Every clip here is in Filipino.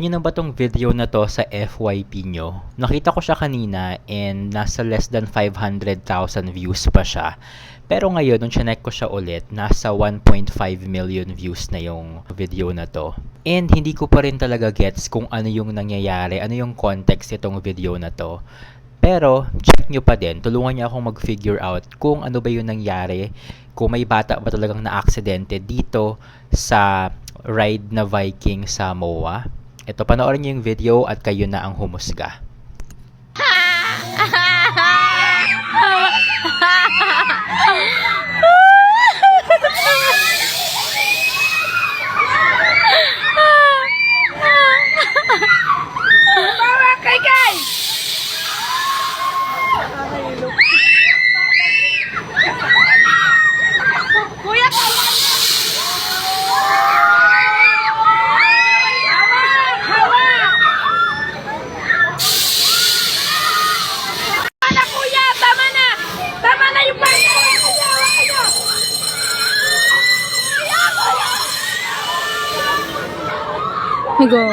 niyo na ba tong video na to sa FYP nyo? Nakita ko siya kanina and nasa less than 500,000 views pa siya. Pero ngayon, nung chinek ko siya ulit, nasa 1.5 million views na yung video na to. And hindi ko pa rin talaga gets kung ano yung nangyayari, ano yung context itong video na to. Pero, check nyo pa din. Tulungan niya akong mag-figure out kung ano ba yung nangyari. Kung may bata ba talagang na-aksidente dito sa ride na Viking sa MOA. Ito, panoorin niyo yung video at kayo na ang humusga. Bata!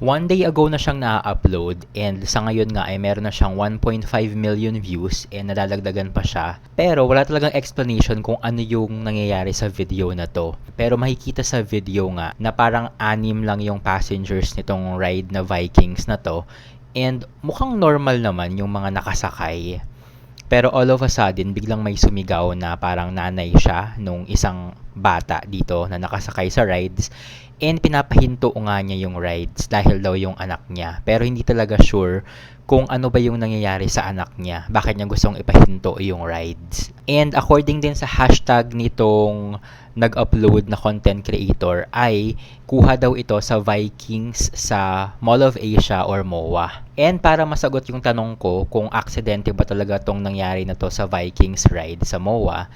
One day ago na siyang na-upload and sa ngayon nga ay meron na siyang 1.5 million views and nadadagdagan pa siya. Pero wala talagang explanation kung ano yung nangyayari sa video na to. Pero makikita sa video nga na parang anim lang yung passengers nitong ride na Vikings na to. And mukhang normal naman yung mga nakasakay. Pero all of a sudden, biglang may sumigaw na parang nanay siya nung isang bata dito na nakasakay sa rides. And pinapahinto nga niya yung rides dahil daw yung anak niya. Pero hindi talaga sure kung ano ba yung nangyayari sa anak niya. Bakit niya gustong ipahinto yung rides. And according din sa hashtag nitong nag-upload na content creator ay kuha daw ito sa Vikings sa Mall of Asia or MOA. And para masagot yung tanong ko kung aksidente ba talaga tong nangyari na to sa Vikings ride sa MOA,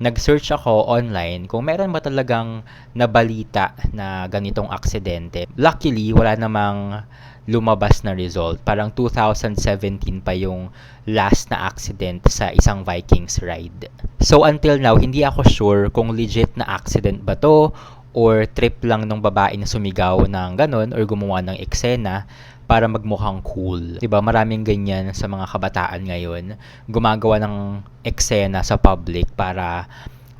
nag-search ako online kung meron ba talagang nabalita na ganitong aksidente. Luckily, wala namang lumabas na result. Parang 2017 pa yung last na accident sa isang Vikings ride. So until now, hindi ako sure kung legit na accident ba to or trip lang ng babae na sumigaw ng ganon or gumawa ng eksena para magmukhang cool. 'Di ba? Maraming ganyan sa mga kabataan ngayon, gumagawa ng eksena sa public para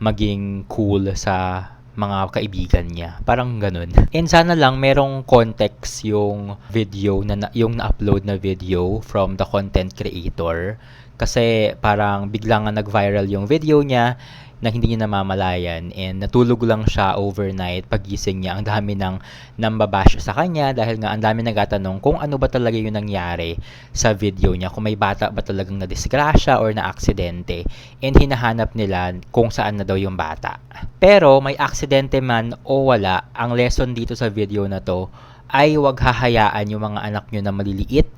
maging cool sa mga kaibigan niya. Parang ganun. And sana lang merong context yung video na, na yung na-upload na video from the content creator kasi parang biglang nag-viral yung video niya na hindi niya namamalayan. And natulog lang siya overnight pagising niya. Ang dami ng nambabash sa kanya dahil nga ang dami nagatanong kung ano ba talaga yung nangyari sa video niya. Kung may bata ba talagang nadisgrasya or na aksidente and hinahanap nila kung saan na daw yung bata. Pero may aksidente man o wala ang lesson dito sa video na to ay wag hahayaan yung mga anak nyo na maliliit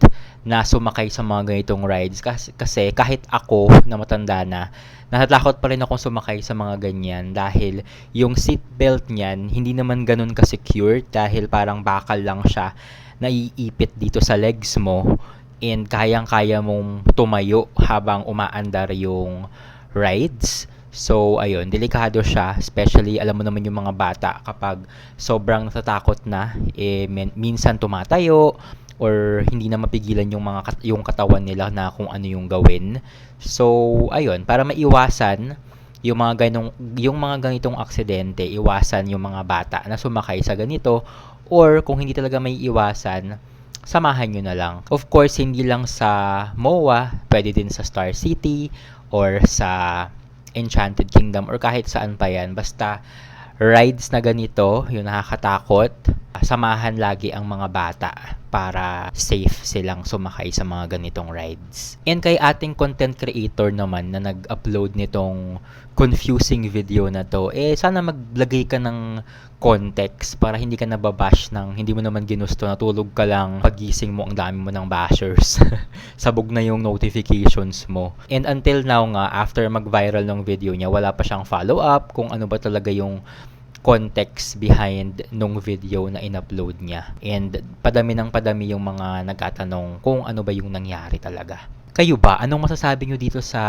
na sumakay sa mga ganitong rides kasi, kasi kahit ako na matanda na natatakot pa rin akong sumakay sa mga ganyan dahil yung seatbelt niyan hindi naman ganun ka-secure dahil parang bakal lang siya naiipit dito sa legs mo and kayang-kaya mong tumayo habang umaandar yung rides. So, ayun, delikado siya. Especially, alam mo naman yung mga bata kapag sobrang natatakot na, eh, min- minsan tumatayo or hindi na mapigilan yung mga kat- yung katawan nila na kung ano yung gawin. So, ayun, para maiwasan yung mga ganong yung mga ganitong aksidente, iwasan yung mga bata na sumakay sa ganito or kung hindi talaga may iwasan, samahan nyo na lang. Of course, hindi lang sa MOA, pwede din sa Star City or sa Enchanted Kingdom or kahit saan pa yan. Basta rides na ganito, yung nakakatakot, samahan lagi ang mga bata para safe silang sumakay sa mga ganitong rides. And kay ating content creator naman na nag-upload nitong confusing video na to, eh sana maglagay ka ng context para hindi ka nababash ng hindi mo naman ginusto, natulog ka lang, pagising mo ang dami mo ng bashers. Sabog na yung notifications mo. And until now nga, after mag-viral ng video niya, wala pa siyang follow-up kung ano ba talaga yung context behind nung video na in-upload niya. And padami ng padami yung mga nagtatanong kung ano ba yung nangyari talaga. Kayo ba? Anong masasabi nyo dito sa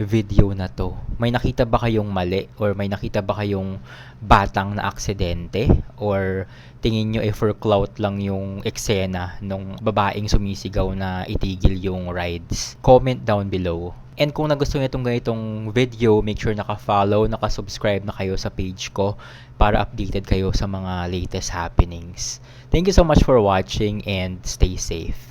video na to? May nakita ba kayong mali? Or may nakita ba kayong batang na aksidente? Or tingin nyo eh for clout lang yung eksena nung babaeng sumisigaw na itigil yung rides? Comment down below. And kung nagustuhan nyo itong ganitong video, make sure naka-follow, naka-subscribe na kayo sa page ko para updated kayo sa mga latest happenings. Thank you so much for watching and stay safe.